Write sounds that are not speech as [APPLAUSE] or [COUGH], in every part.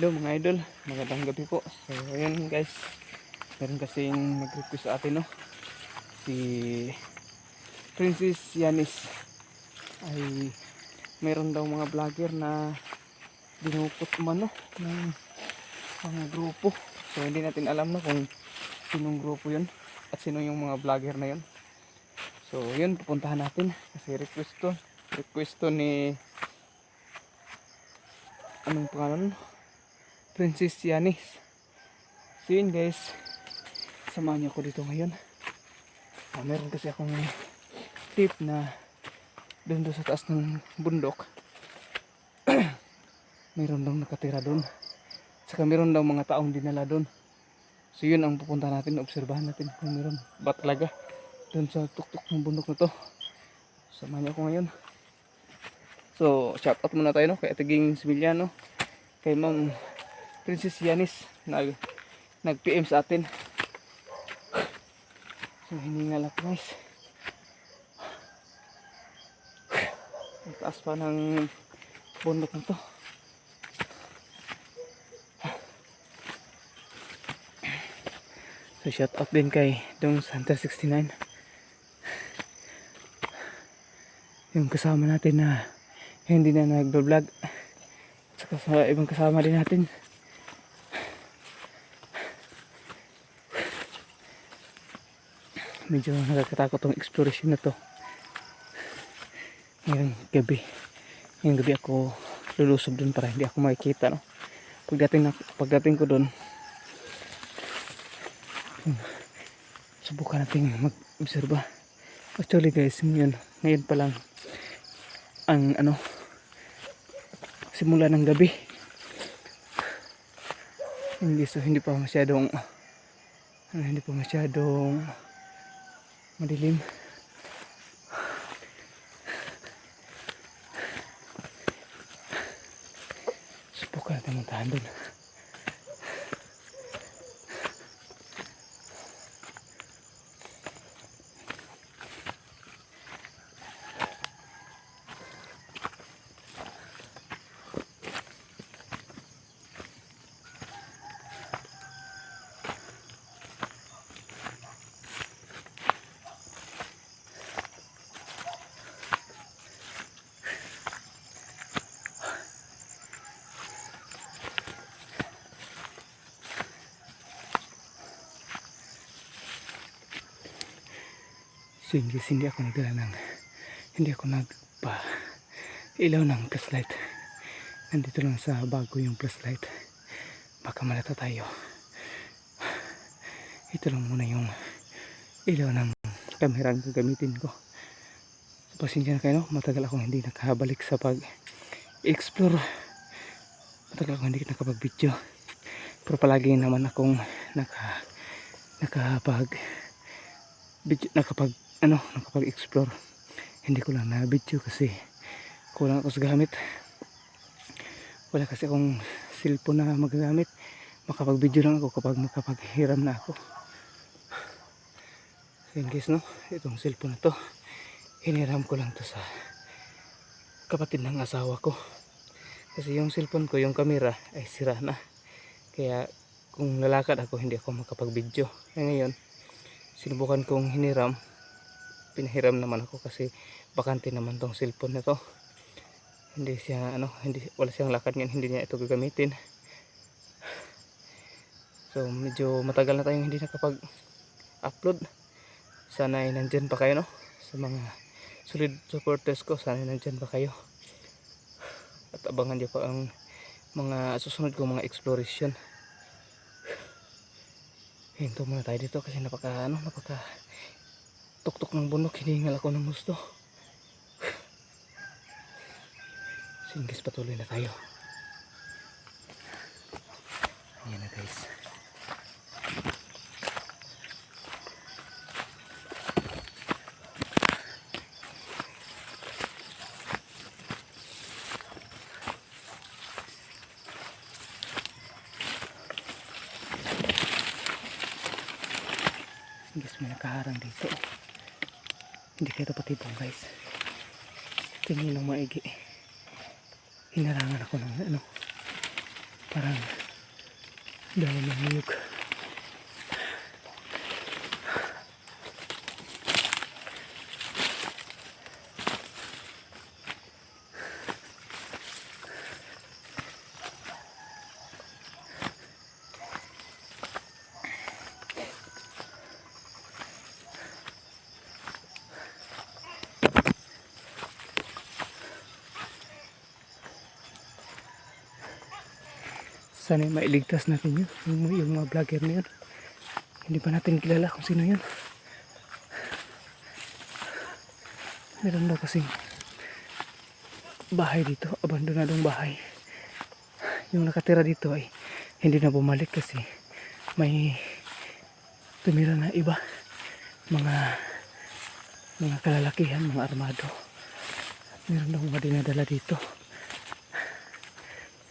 Hello mga idol, magandang gabi po. So ayun guys, meron kasing nag-request sa atin no. Si Princess Yanis ay meron daw mga vlogger na dinukot man no ng mga grupo. So hindi natin alam no kung sinong grupo yun at sino yung mga vlogger na yun. So yun, pupuntahan natin kasi request to. Request to ni anong pangalan? Princess Yanis. So yun guys, samahan niyo ako dito ngayon. Ah, meron kasi akong tip na doon doon sa taas ng bundok. [CLEARS THROAT] meron daw nakatira doon. Saka meron daw mga taong dinala doon. So yun ang pupunta natin, obserbahan natin kung meron ba talaga doon sa tuktok ng bundok na to. Samahan niyo ako ngayon. So, shout out muna tayo no, kay Atiging Similiano, kay Ma'am Princess Yanis nag nag-PM sa atin. So hiningal ako guys. Ang taas pa ng bundok na to. So shout out din kay Dong Hunter 69. Yung kasama natin na hindi na nag-vlog. Saka sa ibang kasama din natin. Medyo nakakatakot tong exploration na to. Ngayong gabi. Ngayong gabi ako lulusob dun para hindi ako makikita no? Pagdating, na, pagdating ko dun hmm, subukan natin mag-obserba. Actually guys ngayon ngayon pa lang ang ano simula ng gabi. Hindi so hindi pa masyadong ano, hindi pa masyadong madilim. Subukan natin muntahan dun Singis, hindi ako nagdala ng hindi ako nagpa ilaw ng flashlight. Nandito lang sa bago yung flashlight. Baka malata tayo. Ito lang muna yung ilaw ng kamera ang gagamitin ko. Pasensya na kayo no? matagal ako hindi nakabalik sa pag explore matagal ako hindi nakapag video pero palagi naman akong naka nakapag video, nakapag ano nakapag-explore. Hindi ko lang na video kasi kulang ako sa gamit. Wala kasi akong cellphone na magagamit. Makapag video lang ako kapag makapaghiram na ako. So in case no itong cellphone na to hiniram ko lang to sa kapatid ng asawa ko. Kasi yung cellphone ko yung camera ay sira na. Kaya kung lalakad ako hindi ako makapag video kaya ngayon sinubukan kong hiniram pinahiram naman ako kasi bakante naman tong cellphone na to. Hindi siya ano hindi wala siyang lakad ngayon hindi niya ito gagamitin. So medyo matagal na tayong hindi nakapag upload sana ay nandyan pa kayo no? Sa mga solid supporters ko sana ay nandyan pa kayo. At abangan niyo pa ang mga susunod kong mga exploration. Hinto muna tayo dito kasi napaka ano napaka tuktok ng bundok hiningal ako ng gusto. Singgis patuloy na tayo. Ayan na guys. Singgis may nakaharang dito hindi kayo dapat ibang guys tingin ng maigi hinarangan ako ng ano Parang dahil ng niyog. Sana mailigtas natin yun. Yung, yung mga vlogger na yun. Hindi pa natin kilala kung sino yun. Meron daw kasing bahay dito. Abandonadong bahay. Yung nakatira dito ay hindi na bumalik kasi may tumira na iba. Mga mga kalalakihan, mga armado. Meron daw mga dinadala dito.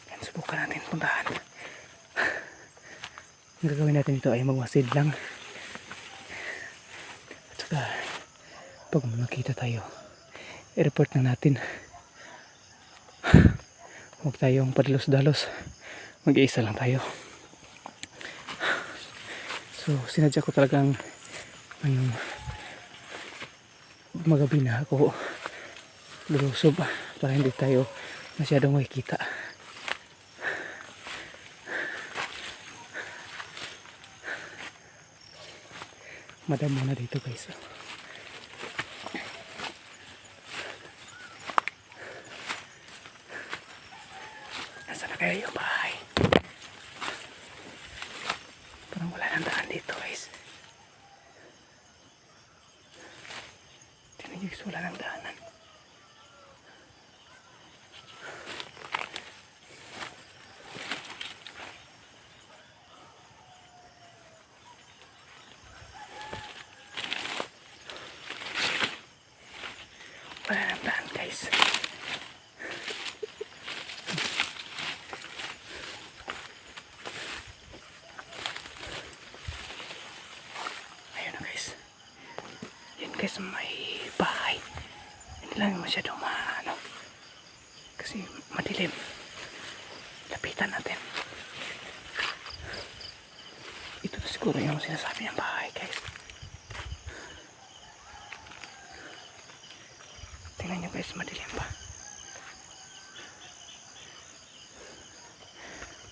Yan, subukan natin puntahan. Ang gagawin natin ito ay magmasid lang. At saka, pag makita tayo, i-report na natin. Huwag tayong padalos-dalos. Mag-iisa lang tayo. So, sinadya ko talagang ngayong magabi na ako lulusob para hindi tayo masyadong makikita. Madam muna dito guys. Nasaan na kaya yung bahay? Parang wala nang daan dito guys. Tingnan nyo guys, wala nang daanan. Wala nang daan guys. Ayun na guys. Yan guys, may bahay. Hindi lang masyado maano. Kasi madilim. Lapitan natin. Ito na siguro yung sinasabi ng bahay guys. Tingnan nyo guys, madilim pa.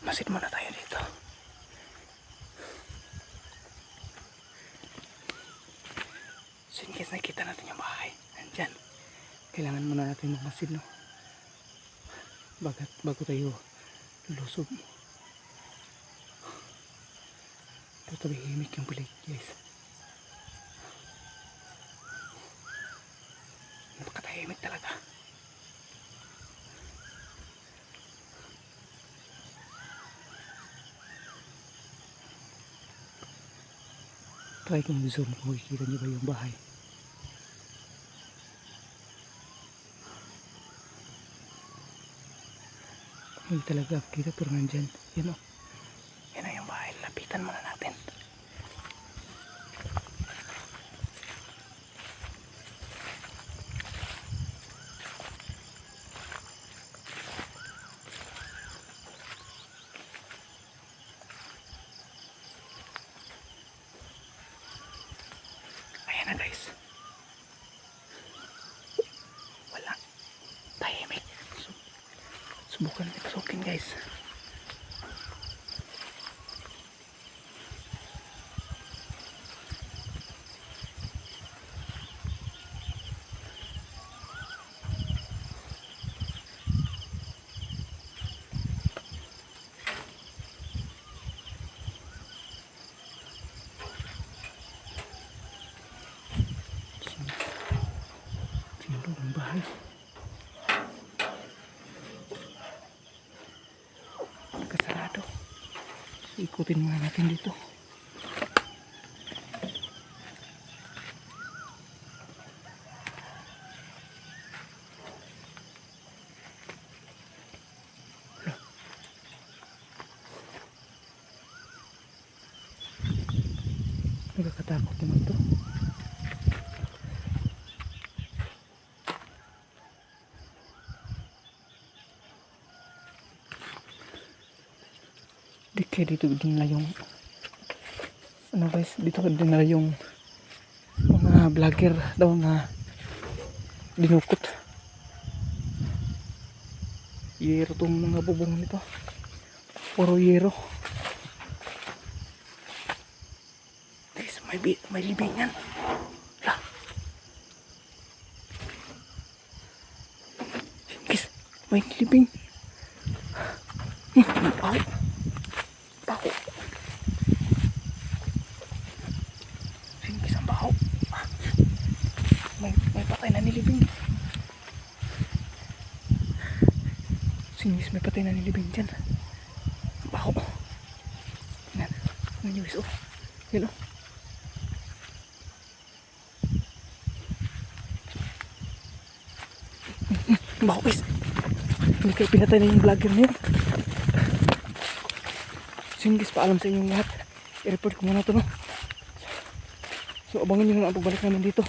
Masid muna tayo dito. Case nakita natin yung bahay, nandyan. Kailangan muna natin mamasid, no? Bagat, bago tayo lulusob. Pero tabihimik yung pilig, guys. Napakatahimik talaga. Try kong zoom kung makikita niyo ba yung bahay. Hindi talaga kita pero nandyan. Yan o. Yan na yung bahay. Lapitan muna natin. Ayan na guys. Wala. Tahimik. Sub- Subukan natin pasukin guys. Tingnan ang bahay. Kasarado. So, ikutin muna natin dito. Nakakatakot naman to. Kaya dito dinala yung ano guys, dito dinala yung mga vlogger daw na dinukot. Yero tong mga bubong nito. Puro yero. Guys, may, may libingan. Guys, may libing. Hmm, Baho. Baho. Singkis ang baho. Ah. May, may patay na nilibing. Singkis may patay na nilibing dyan. Baho. Yan. Yan yung guys, oh. Yan, oh. Baho guys. Hindi kayo pinatay na yung vlogger niya. So yun guys, paalam sa inyong lahat. I-report ko muna to no. So abangin nyo na ang pagbalik namin dito.